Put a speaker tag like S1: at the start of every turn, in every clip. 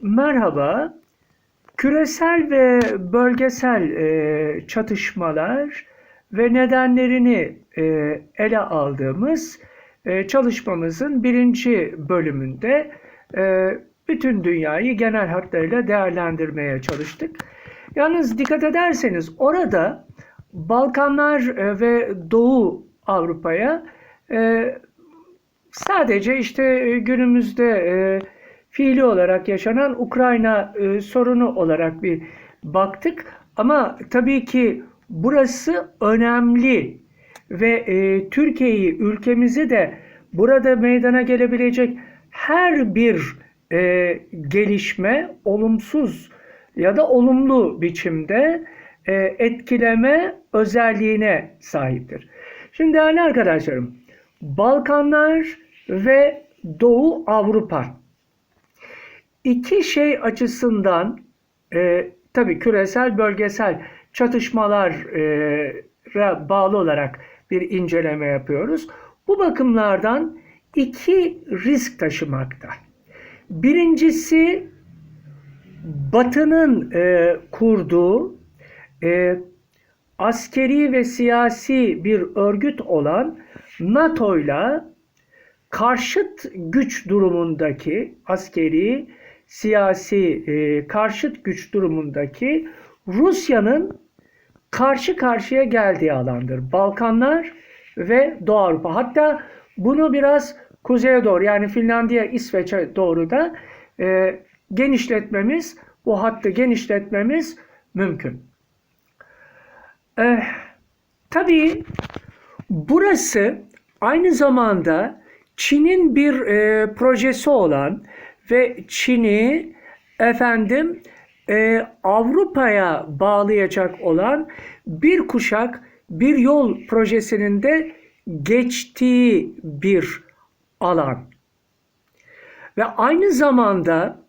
S1: Merhaba. Küresel ve bölgesel e, çatışmalar ve nedenlerini e, ele aldığımız e, çalışmamızın birinci bölümünde e, bütün dünyayı genel hatlarıyla değerlendirmeye çalıştık. Yalnız dikkat ederseniz orada Balkanlar e, ve Doğu Avrupa'ya e, sadece işte e, günümüzde e, fiili olarak yaşanan Ukrayna e, sorunu olarak bir baktık. Ama tabii ki burası önemli ve e, Türkiye'yi, ülkemizi de burada meydana gelebilecek her bir e, gelişme olumsuz ya da olumlu biçimde e, etkileme özelliğine sahiptir. Şimdi değerli arkadaşlarım, Balkanlar ve Doğu Avrupa iki şey açısından e, tabii küresel bölgesel çatışmalara bağlı olarak bir inceleme yapıyoruz. Bu bakımlardan iki risk taşımakta. Birincisi Batı'nın e, kurduğu e, askeri ve siyasi bir örgüt olan NATO'yla karşıt güç durumundaki askeri, siyasi e, karşıt güç durumundaki Rusya'nın karşı karşıya geldiği alandır. Balkanlar ve Doğu Avrupa. Hatta bunu biraz kuzeye doğru yani Finlandiya, İsveç'e doğru da e, genişletmemiz, bu hattı genişletmemiz mümkün. E, tabii burası aynı zamanda Çin'in bir e, projesi olan ve Çin'i efendim e, Avrupa'ya bağlayacak olan bir kuşak bir yol projesinin de geçtiği bir alan. Ve aynı zamanda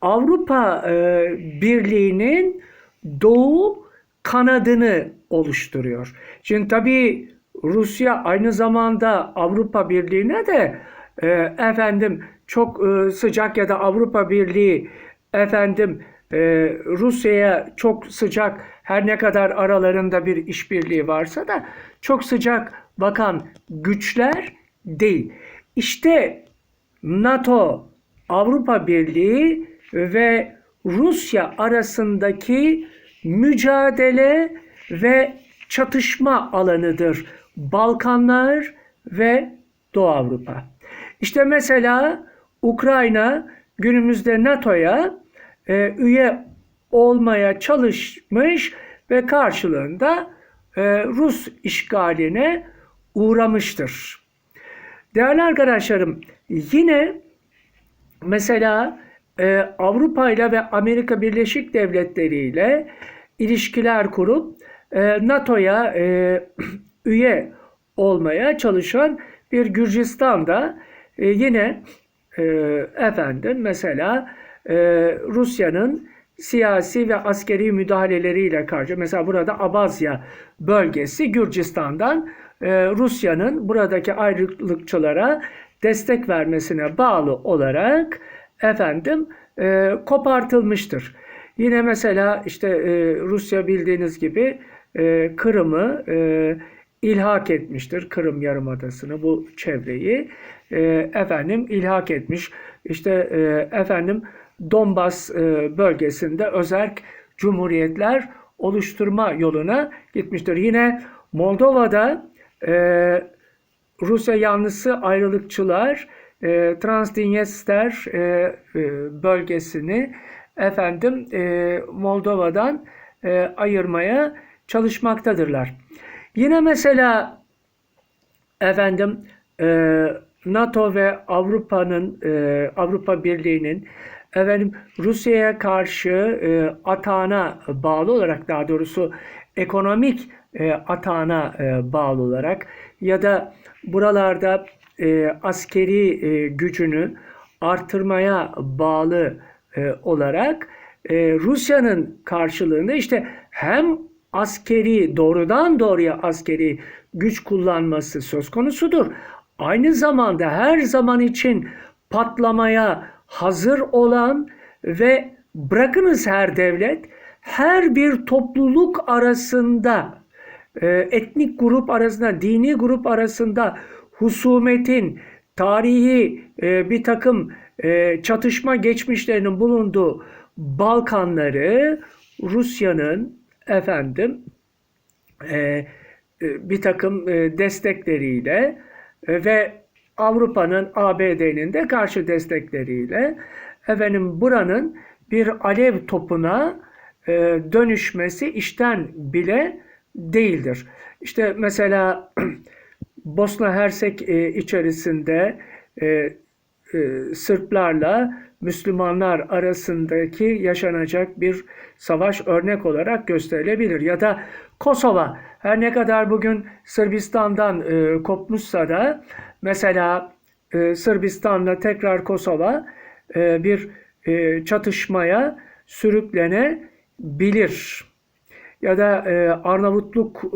S1: Avrupa e, Birliği'nin doğu kanadını oluşturuyor. Şimdi tabii Rusya aynı zamanda Avrupa Birliği'ne de e, efendim çok e, sıcak ya da Avrupa Birliği efendim e, Rusya'ya çok sıcak her ne kadar aralarında bir işbirliği varsa da çok sıcak bakan güçler değil. İşte NATO, Avrupa Birliği ve Rusya arasındaki mücadele ve çatışma alanıdır Balkanlar ve Doğu Avrupa. İşte mesela Ukrayna günümüzde NATO'ya e, üye olmaya çalışmış ve karşılığında e, Rus işgaline uğramıştır. Değerli arkadaşlarım yine mesela e, Avrupa ile ve Amerika Birleşik Devletleri ile ilişkiler kurup e, NATO'ya e, üye olmaya çalışan bir Gürcistan'da e, yine e, efendim mesela e, Rusya'nın siyasi ve askeri müdahaleleriyle karşı mesela burada Abazya bölgesi Gürcistan'dan e, Rusya'nın buradaki ayrılıkçılara destek vermesine bağlı olarak efendim e, kopartılmıştır. Yine mesela işte Rusya bildiğiniz gibi Kırım'ı ilhak etmiştir. Kırım Yarımadası'nı bu çevreyi e, efendim ilhak etmiş. İşte e, efendim Donbas e, bölgesinde özerk cumhuriyetler oluşturma yoluna gitmiştir. Yine Moldova'da e, Rusya yanlısı ayrılıkçılar e, Transdniester e, e, bölgesini efendim e, Moldova'dan e, ayırmaya çalışmaktadırlar. Yine mesela efendim e, NATO ve Avrupa'nın e, Avrupa Birliği'nin efendim Rusya'ya karşı e, atağına bağlı olarak daha doğrusu ekonomik e, atağına e, bağlı olarak ya da buralarda askeri gücünü artırmaya bağlı olarak Rusya'nın karşılığında işte hem askeri doğrudan doğruya askeri güç kullanması söz konusudur. Aynı zamanda her zaman için patlamaya hazır olan ve bırakınız her devlet, her bir topluluk arasında, e, etnik grup arasında, dini grup arasında husumetin, tarihi e, bir takım e, çatışma geçmişlerinin bulunduğu Balkanları Rusya'nın efendim e, e, bir takım e, destekleriyle e, ve Avrupa'nın ABD'nin de karşı destekleriyle efendim buranın bir alev topuna e, dönüşmesi işten bile değildir. İşte mesela Bosna Hersek e, içerisinde e, e, Sırplarla Müslümanlar arasındaki yaşanacak bir savaş örnek olarak gösterilebilir. Ya da Kosova her ne kadar bugün Sırbistan'dan e, kopmuşsa da mesela e, Sırbistan'la tekrar Kosova e, bir e, çatışmaya sürüklenebilir. Ya da e, Arnavutluk e,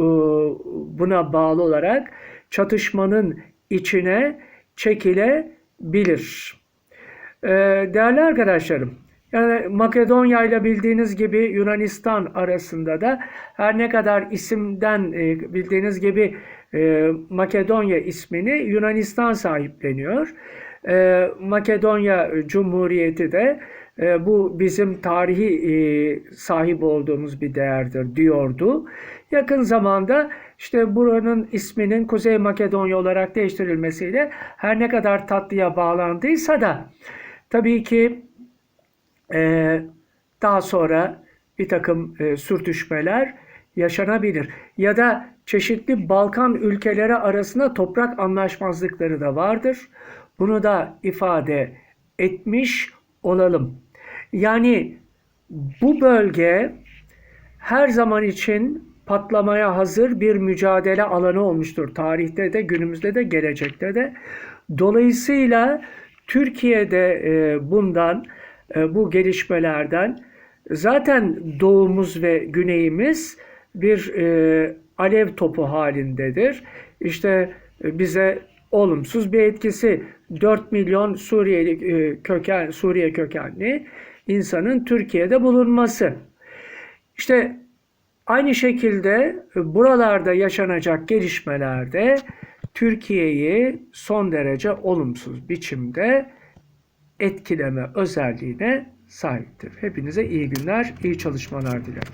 S1: buna bağlı olarak çatışmanın içine çekilebilir. Ee, değerli arkadaşlarım, yani Makedonya ile bildiğiniz gibi Yunanistan arasında da her ne kadar isimden e, bildiğiniz gibi e, Makedonya ismini Yunanistan sahipleniyor. E, Makedonya Cumhuriyeti de e, bu bizim tarihi e, sahip olduğumuz bir değerdir diyordu. Yakın zamanda işte buranın isminin Kuzey Makedonya olarak değiştirilmesiyle her ne kadar tatlıya bağlandıysa da tabii ki e, daha sonra bir takım e, sürtüşmeler yaşanabilir. Ya da çeşitli Balkan ülkeleri arasında toprak anlaşmazlıkları da vardır. Bunu da ifade etmiş olalım. Yani bu bölge her zaman için patlamaya hazır bir mücadele alanı olmuştur. Tarihte de, günümüzde de, gelecekte de. Dolayısıyla Türkiye'de e, bundan, e, bu gelişmelerden zaten doğumuz ve güneyimiz bir e, alev topu halindedir. İşte bize olumsuz bir etkisi 4 milyon Suriyeli köken Suriye kökenli insanın Türkiye'de bulunması. İşte aynı şekilde buralarda yaşanacak gelişmelerde Türkiye'yi son derece olumsuz biçimde etkileme özelliğine sahiptir. Hepinize iyi günler, iyi çalışmalar dilerim.